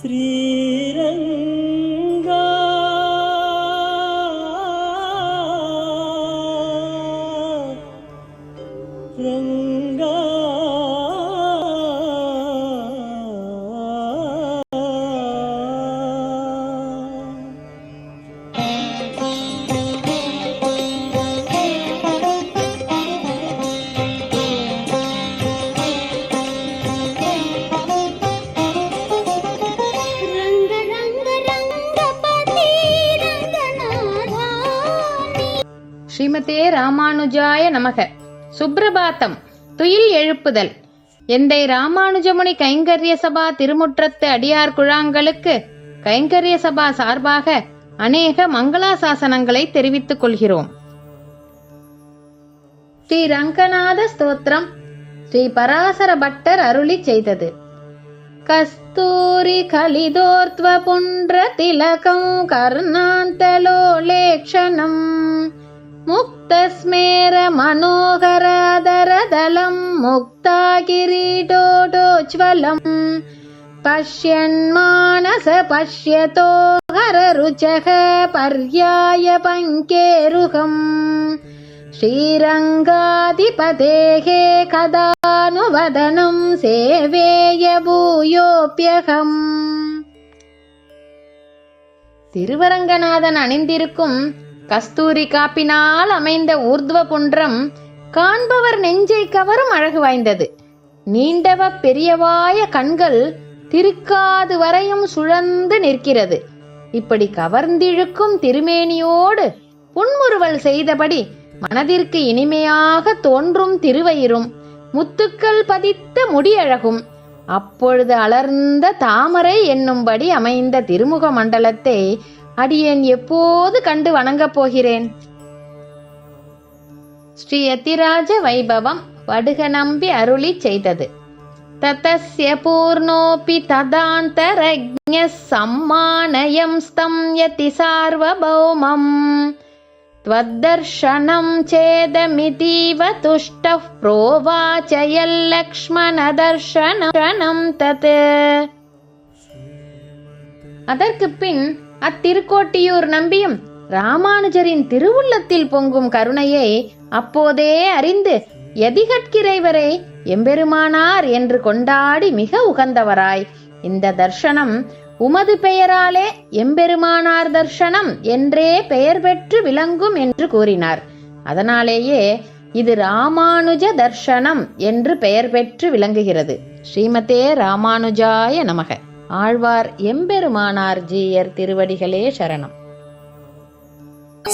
Sri. ஸ்ரீமதே ராமானுஜாய நமக. சுப்ரபாத்தம். துயில் எழுப்புதல். எந்தை ராமானுஜமுனி கைங்கரிய சபா திருமுற்றத்து அடியார் குழாங்களுக்கு கைங்கரிய சபா சார்பாக அநேக மங்களாசாசனங்களை தெரிவித்துக் கொள்கிறோம். ஸ்ரீ ரங்கநாத ஸ்தோத்திரம். ஸ்ரீ பராசர பட்டர் அருளி செய்தது. கஸ்தூரி கலிதோர்த்வ புன்ற திலகம் கர்ணாந்தலோலேக்ஷணம். முக்தஸ்மேர மனோகராதரதலம் முக்தாகிரீடோடோஜ்வலம். பஷ்யன்மானச பஷ்யதோ ஹரருச்சக பர்யாய பங்கேருகம். ஸ்ரீரங்காதிபதேகே கதானுவதனம் சேவேய பூயோப்யகம். திருவரங்கநாதன் அணிந்திருக்கும் கஸ்தூரி காப்பினால் அமைந்த ஊர்துவ புன்றம் காண்பவர் நெஞ்சை கவரும் அழகு வாய்ந்தது. நீண்டவ பெரியவாய கண்கள் திருக்காது வரையும் சுழந்து நிற்கிறது. இப்படி கவர்ந்திழுக்கும் திருமேனியோடு புன்முறுவல் செய்தபடி மனதிற்கு இனிமையாக தோன்றும் திருவயிரும் முத்துக்கள் பதித்த முடியழகும். அப்பொழுது அலர்ந்த தாமரை என்னும்படி அமைந்த திருமுக மண்டலத்தை அடியேன் எப்போது கண்டு வணங்கப் போகிறேன் ஸ்ரீ யதிராஜ வைபவம் வடுக நம்பி அருளி செய்தது ததஸ்ய பூர்ணோபி ததாந்தரஜ்ஞ சம்மானயம் ஸ்தம் யதி சார்வபௌமம் त्वद्दर्शनं चेदमितीव तुष्टः प्रोवाच यल्लक्ष्मणदर्शनं तत् அதற்குப் பின் அத்திருக்கோட்டியூர் நம்பியும் ராமானுஜரின் திருவுள்ளத்தில் பொங்கும் கருணையை அப்போதே அறிந்து எதிகட்கிறைவரை எம்பெருமானார் என்று கொண்டாடி மிக உகந்தவராய். இந்த தர்ஷனம் உமது பெயராலே எம்பெருமானார் தர்ஷனம் என்றே பெயர் பெற்று விளங்கும் என்று கூறினார். அதனாலேயே இது ராமானுஜ தர்ஷனம் என்று பெயர் பெற்று விளங்குகிறது. ஸ்ரீமதே ராமானுஜாய நமக. ஆழ்வார் எம்பெருமானார் ஜீயர் திருவடிகளே சரணம்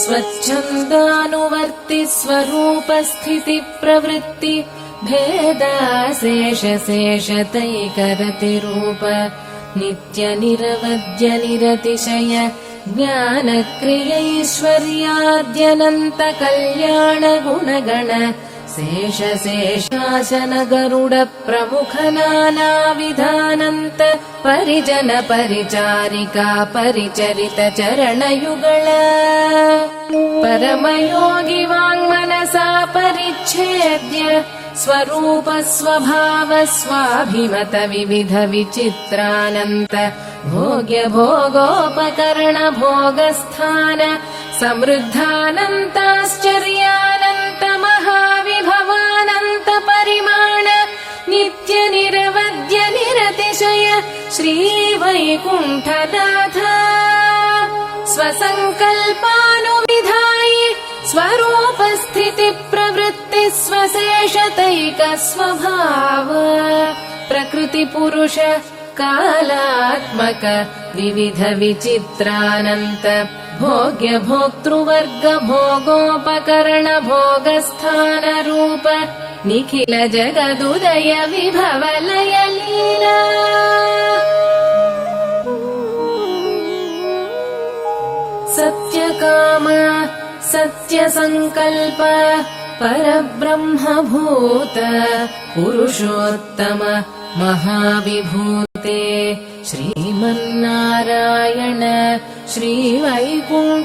स्वच्छन्दानुवर्ति स्वरूपस्थिति प्रवृत्ति भेदाशेष शेषतैकरतिरूप नित्य शेष गरुड प्रमुख नानाविधानन्त परिजन परिचारिका परिचरित चरणयुगळ। परमयोगि वाङ्मनसा परिच्छेद्य स्वरूप स्वभाव स्वाभिमत विविध विचित्रानन्त। भोग्य भोगोपकरण भोगस्थान समृद्धानन्ताश्चर्यानन्त परिमाण नित्य निरवद्य निरतिशय श्रीवैकुण्ठनाथ। स्वसङ्कल्पानुविधायि स्वरूप स्थितिप्रवृत्तिः स्वशेषतैकस्वभाव प्रकृतिपुरुष कालात्मक विविध विचित्रानन्त भोग्य भोक्तृवर्ग भोगोपकरण भोगस्थानरूप निखिल जगदुदय विभवलय लीला सत्यकाम सत्यसङ्कल्प परब्रह्मभूत पुरुषोत्तम महाविभूते श्रीमन्नारायण श्रीवैकुण्ठनाथ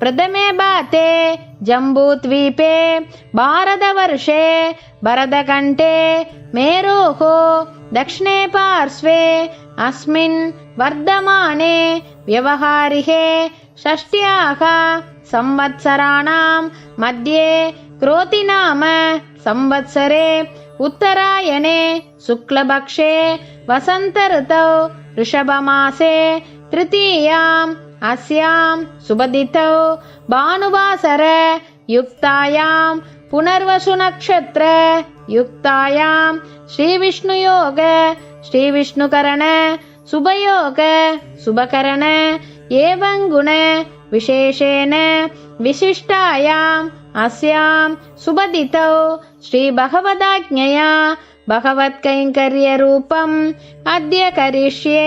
प्रथमे बाते जम्बूद्वीपे भारतवर्षे भरतकण्ठे मेरोः दक्षिणे पार्श्वे अस्मिन् वर्धमाने व्यवहारिके षष्ट्याः संवत्सराणां मध्ये क्रोति नाम संवत्सरे उत्तरायणे शुक्लपक्षे वसन्तऋतौ ऋषभमासे तृतीयाम् अस्यां सुबदितौ भानुवासर युक्तायां पुनर्वसुनक्षत्र युक्तायां श्रीविष्णुयोग श्रीविष्णुकरण शुभयोग शुभकरण एवं गुण विशेषेण विशिष्टायाम् अस्यां सुबदितौ श्रीभगवदाज्ञया भगवत्कैङ्कर्यरूपम् अद्य करिष्ये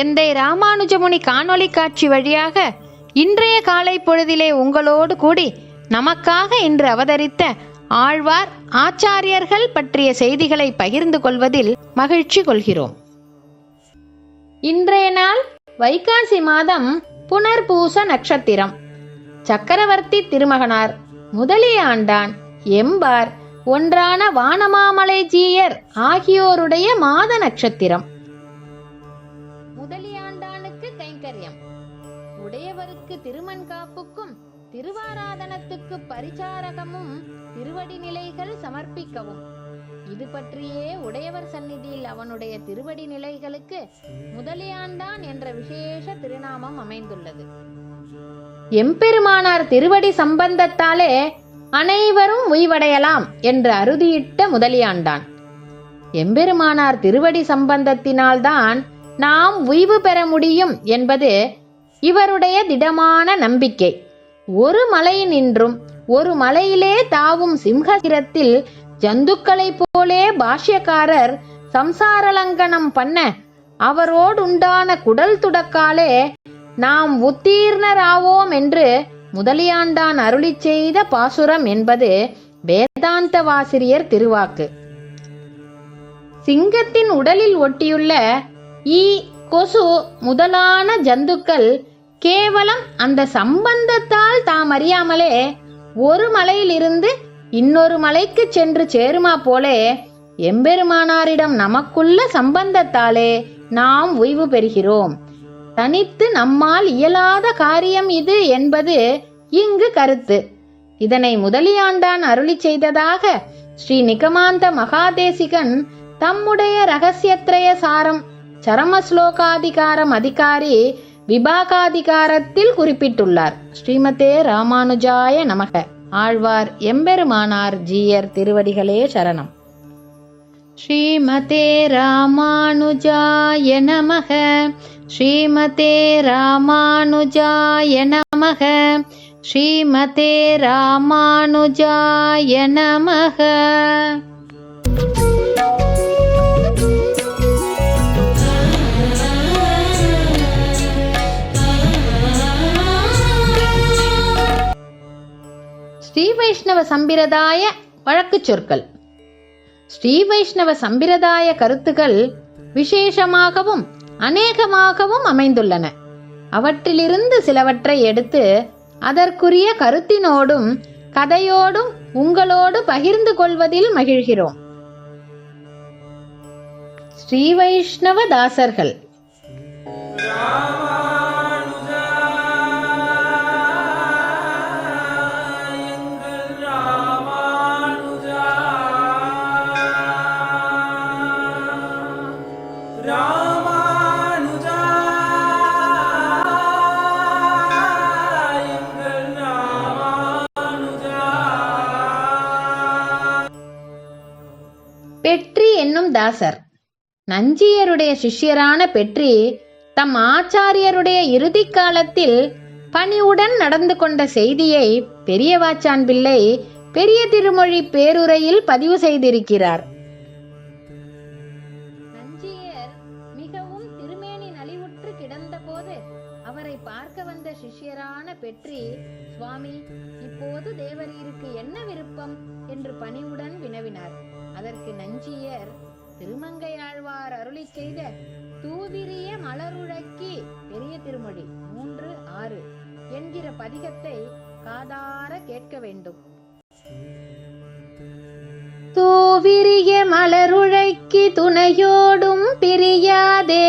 எந்தை ராமானுஜமுனி காணொளி காட்சி வழியாக இன்றைய காலை பொழுதிலே உங்களோடு கூடி நமக்காக இன்று அவதரித்த ஆழ்வார் ஆச்சாரியர்கள் பற்றிய செய்திகளை பகிர்ந்து கொள்வதில் மகிழ்ச்சி கொள்கிறோம். இன்றைய நாள் வைகாசி மாதம் புனர்பூச நட்சத்திரம். சக்கரவர்த்தி திருமகனார் முதலியாண்டான் எம்பார் ஒன்றான வானமாமலை ஜீயர் ஆகியோருடைய மாத நட்சத்திரம். உடையவருக்கு திருமண்காப்புக்கும் திருவாராதனத்துக்கு பரிசாரகமும் திருவடி நிலைகள் சமர்ப்பிக்கவும். இது பற்றியே உடையவர் சந்நிதியில் அவனுடைய திருவடி நிலைகளுக்கு முதலியாண்டான் என்ற விசேஷ திருநாமம் அமைந்துள்ளது. எம்பெருமானார் திருவடி சம்பந்தத்தாலே அனைவரும் உய்வடையலாம் என்று அறுதியிட்ட முதலியாண்டான் எம்பெருமானார் திருவடி சம்பந்தத்தினால்தான் நாம் உய்வு பெற முடியும் என்பது இவருடைய திடமான நம்பிக்கை. ஒரு மலையினின்றும் ஒரு மலையிலே தாவும் சிம்ஹசிரத்தில் ஜந்துக்களைப் போலே பாஷ்யக்காரர் சம்சாரலங்கனம் பண்ண அவரோடுண்டான குடல் துடக்காலே நாம் உத்தீர்ணராவோம் என்று முதலியாண்டான் அருளிச் செய்த பாசுரம் என்பது வேதாந்த வாசிரியர் திருவாக்கு. சிங்கத்தின் உடலில் ஒட்டியுள்ள ஈ கொசு முதலான ஜந்துக்கள் கேவலம் அந்த சம்பந்தத்தால் தாம் அறியாமலே ஒரு மலையிலிருந்து இன்னொரு மலைக்கு சென்று சேருமா போலே? எம்பெருமானாரிடம் நமக்குள்ள சம்பந்தத்தாலே நாம் ஓய்வு பெறுகிறோம். தனித்து நம்மால் இயலாத காரியம் இது என்பது இங்கு கருத்து. இதனை முதலியாண்டான் அருளி செய்ததாக ஸ்ரீ நிகமாந்த மகாதேசிகன் தம்முடைய ரகசியத்ரய சாரம் சரம ஸ்லோகாதிகாரம் அதிகாரி விபாகாதிகாரத்தில் குறிப்பிட்டுள்ளார். ஸ்ரீமதே ராமானுஜாய நமக. ஆழ்வார் எம்பெருமானார் ஜீயர் திருவடிகளே சரணம். ஸ்ரீமதே ராமானுஜாய நமக. ஸ்ரீமதே ராமானுஜாய நமக. ஸ்ரீமதே ராமானுஜாய நமக. வைஷ்ணவ சம்பிரதாய வழக்கு சொற்கள் ஸ்ரீ வைஷ்ணவ சம்பிரதாய கருத்துகள் விசேஷமாகவும் அநேகமாகவும் அமைந்துள்ளன. அவற்றிலிருந்து சிலவற்றை எடுத்து அதற்குரிய கருத்தினோடும் கதையோடும் உங்களோடு பகிர்ந்து கொள்வதில் மகிழ்கிறோம். ஸ்ரீ வைஷ்ணவ தாசர்கள். பெட்ரி தாசர் நஞ்சியருடைய சிஷ்யரான பெற்றி தம் ஆச்சாரியருடைய இறுதி காலத்தில் பணிவுடன் நடந்து கொண்ட செய்தியை பெரியவாச்சான் பிள்ளை பெரிய திருமொழி பேருரையில் பதிவு செய்திருக்கிறார். நஞ்சியர் மிகவும் திருமேனி நலிவுற்று கிடந்தபோது அவரை பார்க்க வந்த சிஷ்யரான பெற்றி சுவாமி இப்போது தேவரீருக்கு என்ன விருப்பம்? என்று பணிவுடன் வினவினார். அதற்கு நஞ்சியர் திருமங்கையாழ்வார் அருளி செய்த தூவிரிய மலருழக்கி பெரிய திருமொழி மூன்று ஆறு என்கிற பதிகத்தை காதார கேட்க வேண்டும். தூவிரிய மலருழைக்கு துணையோடும் பிரியாதே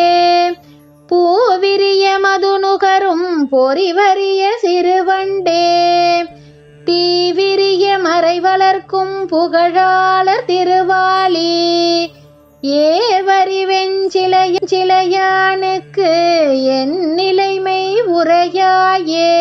பூவிரிய மது நுகரும் பொறிவரிய சிறுவண்டே தீவிரிய மறை வளர்க்கும் புகழாளர் திருவாளி ஏவரி வெஞ்சிலைய சிலையானுக்கு என் நிலைமை உரையாயே.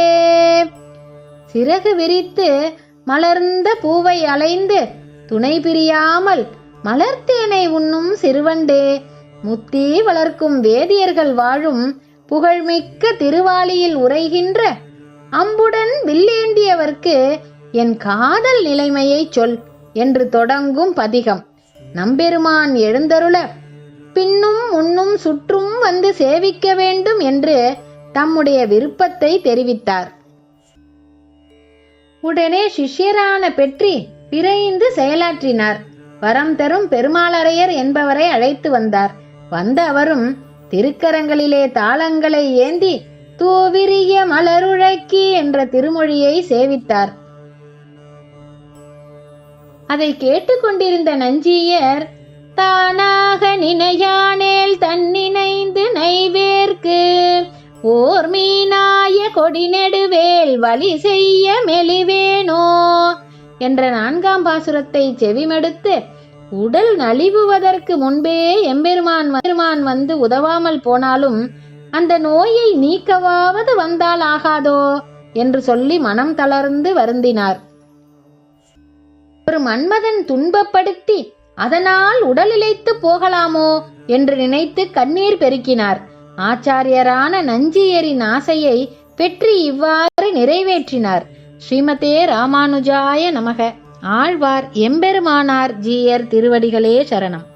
சிறகு விரித்து மலர்ந்த பூவை அலைந்து துணை பிரியாமல் மலர்த்தேனை உண்ணும் சிறுவண்டே. முத்தி வளர்க்கும் வேதியர்கள் வாழும் புகழ்மிக்க திருவாளியில் உரைகின்ற அம்புடன் வில்லேந்தியவர்க்கு என் காதல் நிலைமையைச் சொல் என்று தொடங்கும் பதிகம். நம்பெருமான் எழுந்தருள பின்னும் முன்னும் சுற்றும் வந்து சேவிக்க வேண்டும் என்று தம்முடைய விருப்பத்தை தெரிவித்தார். உடனே சிஷ்யரான பெற்றி விரைந்து செயலாற்றினார். வரம் தரும் பெருமாளரையர் என்பவரை அழைத்து வந்தார். வந்த அவரும் திருக்கரங்களிலே தாளங்களை ஏந்தி தூவிரிய மலருழக்கி என்ற திருமொழியை சேவித்தார். அதை கேட்டுக்கொண்டிருந்த நஞ்சியர் தானாக நினையானேல் தன்னினைந்து நைவேர்க்கு ஓர் மீனாய கொடி நெடுவேல் வழி செய்ய மெலிவேனோ? என்ற நான்காம் பாசுரத்தை செவிமெடுத்து உடல் நலிவுவதற்கு முன்பே எம்பெருமான் பெருமான் வந்து உதவாமல் போனாலும் அந்த நோயை நீக்கவாவது வந்தால் ஆகாதோ? என்று சொல்லி மனம் தளர்ந்து வருந்தினார். ஒரு மன்மதன் துன்பப்படுத்தி அதனால் உடல் இழைத்து போகலாமோ என்று நினைத்து கண்ணீர் பெருக்கினார். ஆச்சாரியரான நஞ்சியரின் ஆசையை பெற்று இவ்வாறு நிறைவேற்றினார். ஸ்ரீமதே ராமானுஜாய நமக. ஆழ்வார் எம்பெருமானார் ஜீயர் திருவடிகளே சரணம்.